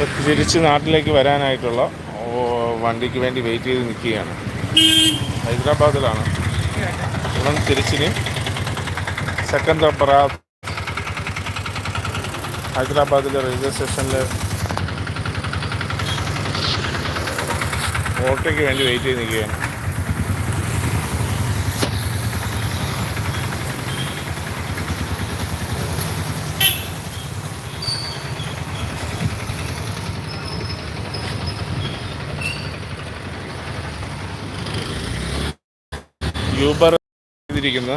തിരിച്ച് നാട്ടിലേക്ക് വരാനായിട്ടുള്ള വണ്ടിക്ക് വേണ്ടി വെയിറ്റ് ചെയ്ത് നിൽക്കുകയാണ് ഹൈദരാബാദിലാണ്. നിന്ന് തിരിച്ചിന്. സെക്കന്ദരാബാദ് ഹൈദരാബാദിലെ റെയിൽവേ സ്റ്റേഷനിൽ ഓട്ടോയ്ക്ക് വേണ്ടി വെയിറ്റ് ചെയ്ത് നിൽക്കുകയാണ് യൂബർ ചെയ്തിരിക്കുന്ന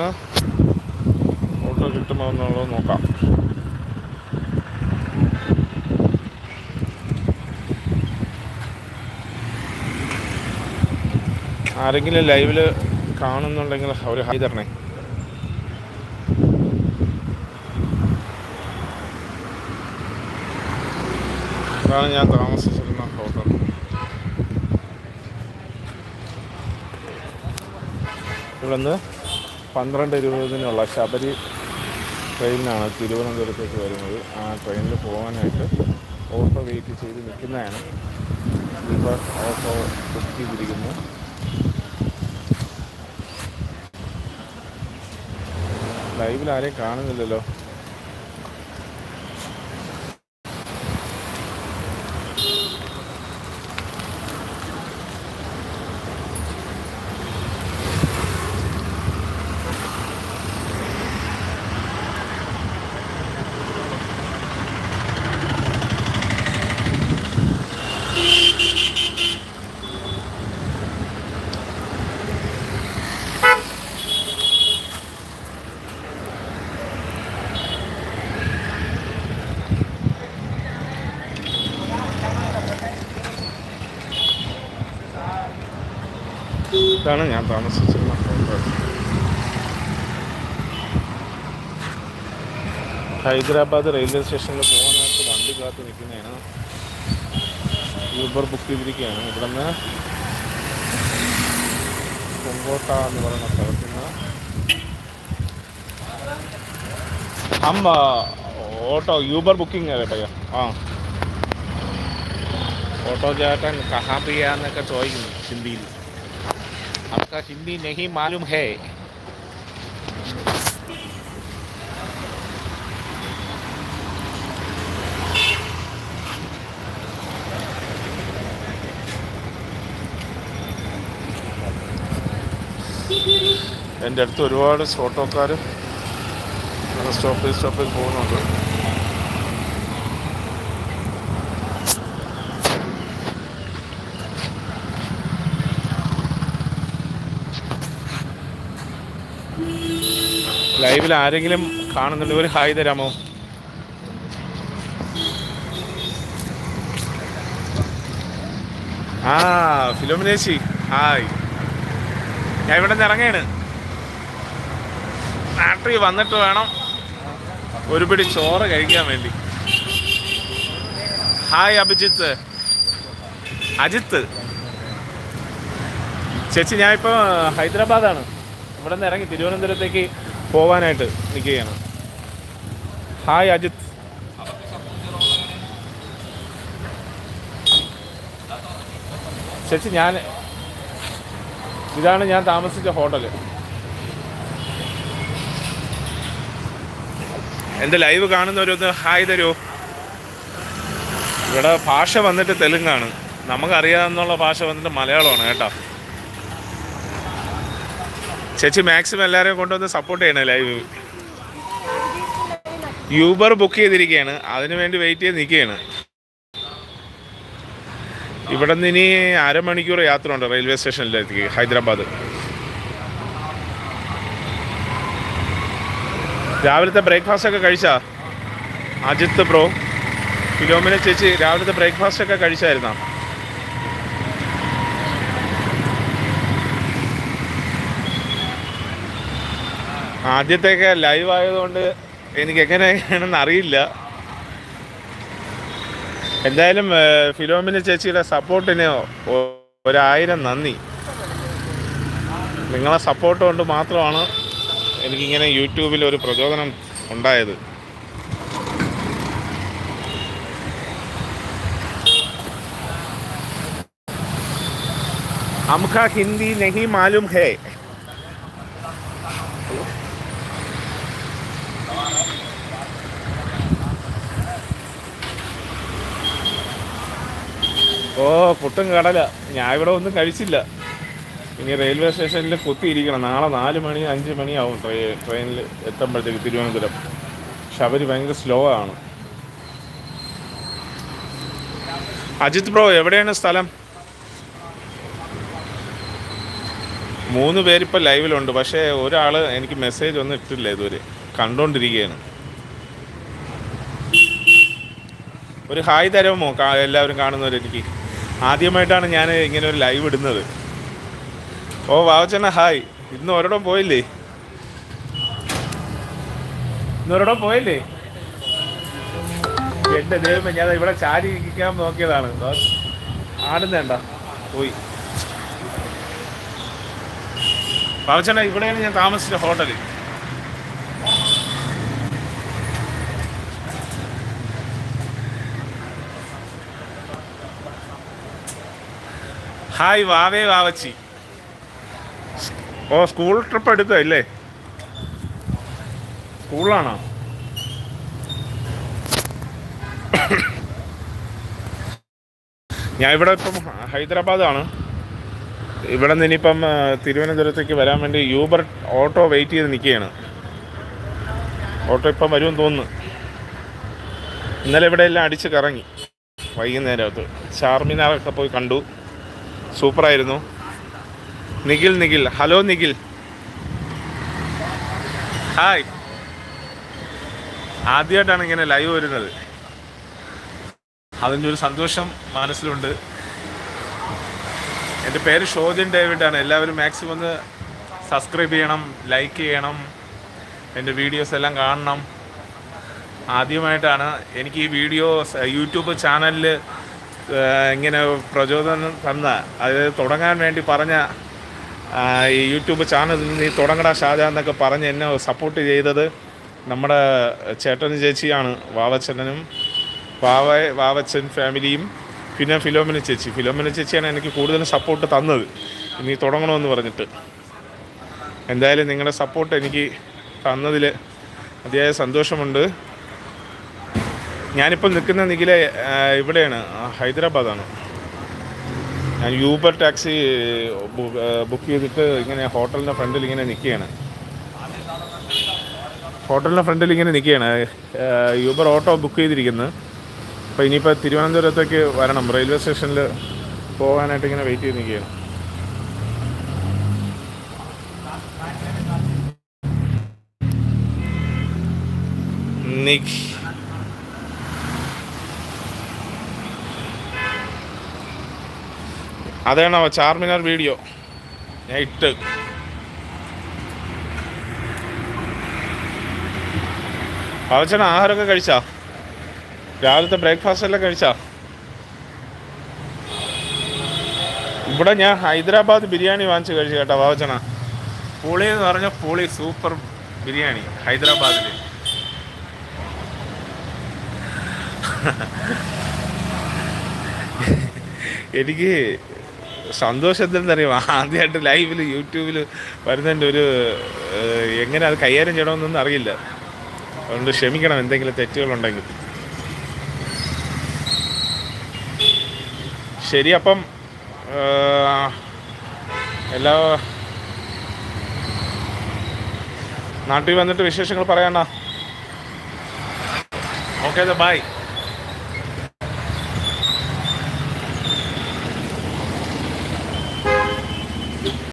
ഓട്ടോ കിട്ടുമോ എന്നുള്ളത് നോക്കാം. ആരെങ്കിലും ലൈവിൽ കാണുന്നുണ്ടെങ്കിൽ ഒരു ഹൈ തരണേ. അതാണ് ഞാൻ താമസിച്ചിരുന്ന ഹോട്ടൽ ഇവിടുന്ന് പന്ത്രണ്ട് ഇരുപതിനുള്ള ശബരി ട്രെയിനിനാണ് തിരുവനന്തപുരത്തേക്ക് വരുന്നത്. ആ ട്രെയിനിൽ പോകാനായിട്ട് ഓട്ടോ വെയിറ്റ് ചെയ്ത് നിൽക്കുന്നതാണ്. ഇപ്പോൾ ഓട്ടോ ബുക്ക് ചെയ്തിരിക്കുന്നു. ലൈവിൽ ആരെയും കാണുന്നില്ലല്ലോ. ഇതാണ് ഞാൻ താമസിച്ചിരുന്ന ഹൈദരാബാദ് റെയിൽവേ സ്റ്റേഷനിൽ പോകാനായിട്ട് വണ്ടി കാത്ത് നിൽക്കുന്നതാണ്. യൂബർ ബുക്ക് ചെയ്തിരിക്കുകയാണ്. ഇവിടെ നിന്ന് കൊങ്കോട്ട എന്ന് പറയുന്ന സ്ഥലത്ത് നിന്ന് അമ്മ ഓട്ടോ യൂബർ ബുക്കിംഗ് കേട്ടോ. ആ. ഓട്ടോ ചേട്ടൻ കഹാ എന്നൊക്കെ ചോദിക്കുന്നു ഹിന്ദിയിൽ. आपका हिंदी नहीं मालूम है എൻ്റെ അടുത്ത് ഒരുപാട് ഓട്ടോക്കാർ സ്റ്റോപ്പിൽ സ്റ്റോപ്പിൽ പോകുന്നുണ്ട് ലൈവിൽ ആരെങ്കിലും കാണുന്നുണ്ട്. ഒരു ഹായ് തരാമോ? ആ ഫിലോമിനേശി ഹായ്. ഞാൻ ഇവിടെ നിന്ന് ഇറങ്ങാണ്. നാട്ടിൽ വന്നിട്ട് വേണം ഒരു പിടി ചോറ് കഴിക്കാൻ വേണ്ടി. ഹായ് അഭിജിത്ത്. അജിത്ത്. ചേച്ചി ഞാനിപ്പോൾ ഹൈദരാബാദാണ്. ഇവിടെ നിന്ന് ഇറങ്ങി തിരുവനന്തപുരത്തേക്ക് പോവാനായിട്ട് നിൽക്കുകയാണ്. ഹായ് അജിത് ചേച്ചി ഞാൻ ഇതാണ് ഞാൻ താമസിച്ച ഹോട്ടൽ എന്റെ ലൈവ് കാണുന്നവരൊന്ന് ഹായ് തരൂ. ഇവിടെ ഭാഷ വന്നിട്ട് തെലുങ്കാണ് നമുക്കറിയാമെന്നുള്ള ഭാഷ വന്നിട്ട് മലയാളമാണ് കേട്ടോ. ചേച്ചി മാക്സിമം എല്ലാവരെയും കൊണ്ടുവന്ന് സപ്പോർട്ട് ചെയ്യണേ ലൈവ് യൂബർ ബുക്ക് ചെയ്തിരിക്കുകയാണ് അതിനു വേണ്ടി വെയിറ്റ് ചെയ്ത് നിൽക്കുകയാണ് ഇവിടെ നിന്ന് ഇനി അരമണിക്കൂർ യാത്ര ഉണ്ട് റെയിൽവേ സ്റ്റേഷനിലേക്ക് ഹൈദരാബാദ്. രാവിലത്തെ ബ്രേക്ക്ഫാസ്റ്റ് ഒക്കെ കഴിച്ചാ? അജിത്ത് ബ്രോ. ഫിലോമിന ചേച്ചി രാവിലത്തെ ബ്രേക്ക്ഫാസ്റ്റ് ഒക്കെ കഴിച്ചായിരുന്നോ? ആദ്യത്തെയൊക്കെ ലൈവ് ആയതുകൊണ്ട് എനിക്ക് എങ്ങനെയാണെന്ന് അറിയില്ല. എന്തായാലും ഫിലോമിന ചേച്ചിയുടെ സപ്പോർട്ടിന് ഒരായിരം നന്ദി. നിങ്ങളെ സപ്പോർട്ട് കൊണ്ട് മാത്രമാണ് എനിക്കിങ്ങനെ യൂട്യൂബിൽ ഒരു പ്രചോദനം ഉണ്ടായത്. हमका ഹിന്ദി നെഹി मालूम ഹേ. ഓ പുട്ടും കടല. ഞാൻ ഇവിടെ ഒന്നും കഴിച്ചില്ല. ഇനി റെയിൽവേ സ്റ്റേഷനിൽ കുത്തിയിരിക്കണം. നാളെ നാല് മണി അഞ്ച് മണിയാവും ട്രെയിൻ ട്രെയിനിൽ എത്തുമ്പോഴത്തേക്ക് തിരുവനന്തപുരം. അവർ ഭയങ്കര സ്ലോ ആണ്. അജിത് ബ്രോ എവിടെയാണ് സ്ഥലം? മൂന്ന് പേരിപ്പോൾ ലൈവിലുണ്ട്. പക്ഷേ ഒരാൾ എനിക്ക് മെസ്സേജ് ഒന്നും ഇട്ടില്ല ഇതുവരെ. കണ്ടുകൊണ്ടിരിക്കുകയാണ് ഒരു ഹായ് തരാമോ? എല്ലാവരും കാണുന്നവർ എനിക്ക്. ആദ്യമായിട്ടാണ് ഞാൻ ഇങ്ങനെ ഒരു ലൈവ് ഇടുന്നത്. ഓ വാവച്ചന ഹായ് ഇന്ന് ഒരിടം പോയില്ലേ? ഇന്ന് ഒരിടം പോയില്ലേ? എന്റെ ദൈവമേ ഞാൻ ഇവിടെ ചാരി ഇരിക്കാൻ നോക്കിയതാണ്. ആടുന്നേണ്ട പോയി. വാവച്ചന ഇവിടെയാണ് ഞാൻ താമസിച്ച ഹോട്ടലിൽ ഹായ് വാവേ വാവച്ചി. ഓ സ്കൂൾ ട്രിപ്പ് എടുത്തോ ഇല്ലേ സ്കൂളിലാണോ? ഞാൻ ഇവിടെ ഇപ്പം ഹൈദരാബാദാണ്. ഇവിടെ നിന്ന് ഇനിയിപ്പം തിരുവനന്തപുരത്തേക്ക് വരാൻ വേണ്ടി യൂബർ ഓട്ടോ വെയിറ്റ് ചെയ്ത് നിൽക്കുകയാണ്. ഓട്ടോ ഇപ്പം വരുമെന്ന് തോന്നുന്നു. ഇന്നലെ ഇവിടെ എല്ലാം അടിച്ച് കറങ്ങി. വൈകുന്നേരത്ത് ചാർമിനാറൊക്കെ പോയി കണ്ടു. സൂപ്പറായിരുന്നു. നിഖിൽ നിഖിൽ. ഹലോ നിഖിൽ. ഹായ്. ആദ്യമായിട്ടാണ് ഇങ്ങനെ ലൈവ് വരുന്നത്. അതിന്റെ ഒരു സന്തോഷം മനസ്സിലുണ്ട്. എന്റെ പേര് ഷോജൻ ഡേവിഡ് ആണ് എല്ലാവരും മാക്സിമം ഒന്ന് സബ്സ്ക്രൈബ് ചെയ്യണം ലൈക്ക് ചെയ്യണം. എന്റെ വീഡിയോസ് എല്ലാം കാണണം. ആദ്യമായിട്ടാണ് എനിക്ക് ഈ വീഡിയോ യൂട്യൂബ് ചാനലിൽ ഇങ്ങനെ പ്രചോദനം തന്ന അത് തുടങ്ങാൻ വേണ്ടി പറഞ്ഞ ഈ യൂട്യൂബ് ചാനൽ നീ തുടങ്ങടാ ഷാജാ എന്നൊക്കെ പറഞ്ഞ് എന്നെ സപ്പോർട്ട് ചെയ്തത് നമ്മുടെ ചേട്ടനും ചേച്ചിയാണ് വാവച്ചനും വാവ വാവച്ചൻ ഫാമിലിയും പിന്നെ ഫിലോമിന ചേച്ചി. ഫിലോമിന ചേച്ചിയാണ് എനിക്ക് കൂടുതലും സപ്പോർട്ട് തന്നത്. നീ തുടങ്ങണമെന്ന് പറഞ്ഞിട്ട്. എന്തായാലും നിങ്ങളുടെ സപ്പോർട്ട് എനിക്ക് തന്നതിൽ അതിയായ സന്തോഷമുണ്ട്. ഞാനിപ്പോൾ നിൽക്കുന്ന നിഖില ഇവിടെയാണ്. ഹൈദരാബാദാണ്. ഞാൻ യൂബർ ടാക്സി ബുക്ക് ചെയ്തിട്ട് ഇങ്ങനെ ഹോട്ടലിന്റെ ഫ്രണ്ടിൽ ഇങ്ങനെ നിൽക്കുകയാണ് ഹോട്ടലിന്റെ ഫ്രണ്ടിൽ ഇങ്ങനെ നിൽക്കുകയാണ് യൂബർ ഓട്ടോ ബുക്ക് ചെയ്തിരിക്കുന്നത് അപ്പോൾ ഇനിയിപ്പോൾ തിരുവനന്തപുരത്തേക്ക് വരണം. റെയിൽവേ സ്റ്റേഷനിൽ പോകാനായിട്ട് ഇങ്ങനെ വെയിറ്റ് ചെയ്ത് നിൽക്കുകയാണ് നിഖ് അതാണോ ചാർമിനാർ വീഡിയോ. ഞാൻ ഇട്ട്. അവച്ചന ആഹാരമൊക്കെ കഴിച്ചാ? രാവിലത്തെ ബ്രേക്ക്ഫാസ്റ്റ് എല്ലാം കഴിച്ചാ? ഇവിടെ ഞാൻ ഹൈദരാബാദ് ബിരിയാണി വാങ്ങിച്ച് കഴിച്ചു കേട്ടോ പവച്ചണ പുളി എന്ന് പറഞ്ഞ പുളി സൂപ്പർ ബിരിയാണി ഹൈദരാബാദിൽ എനിക്ക് സന്തോഷത്തിൽ അറിയാം ആദ്യമായിട്ട് ലൈവിൽ യൂട്യൂബിൽ വരുന്നതിന്റെ ഒരു എങ്ങനെ അത് കൈകാര്യം ചെയ്യണമെന്നൊന്നും അറിയില്ല. അതുകൊണ്ട് ക്ഷമിക്കണം എന്തെങ്കിലും തെറ്റുകളുണ്ടെങ്കിൽ. ശരി അപ്പം എല്ലാ നാട്ടിൽ വന്നിട്ട് വിശേഷങ്ങൾ പറയാനാ? Okay bye.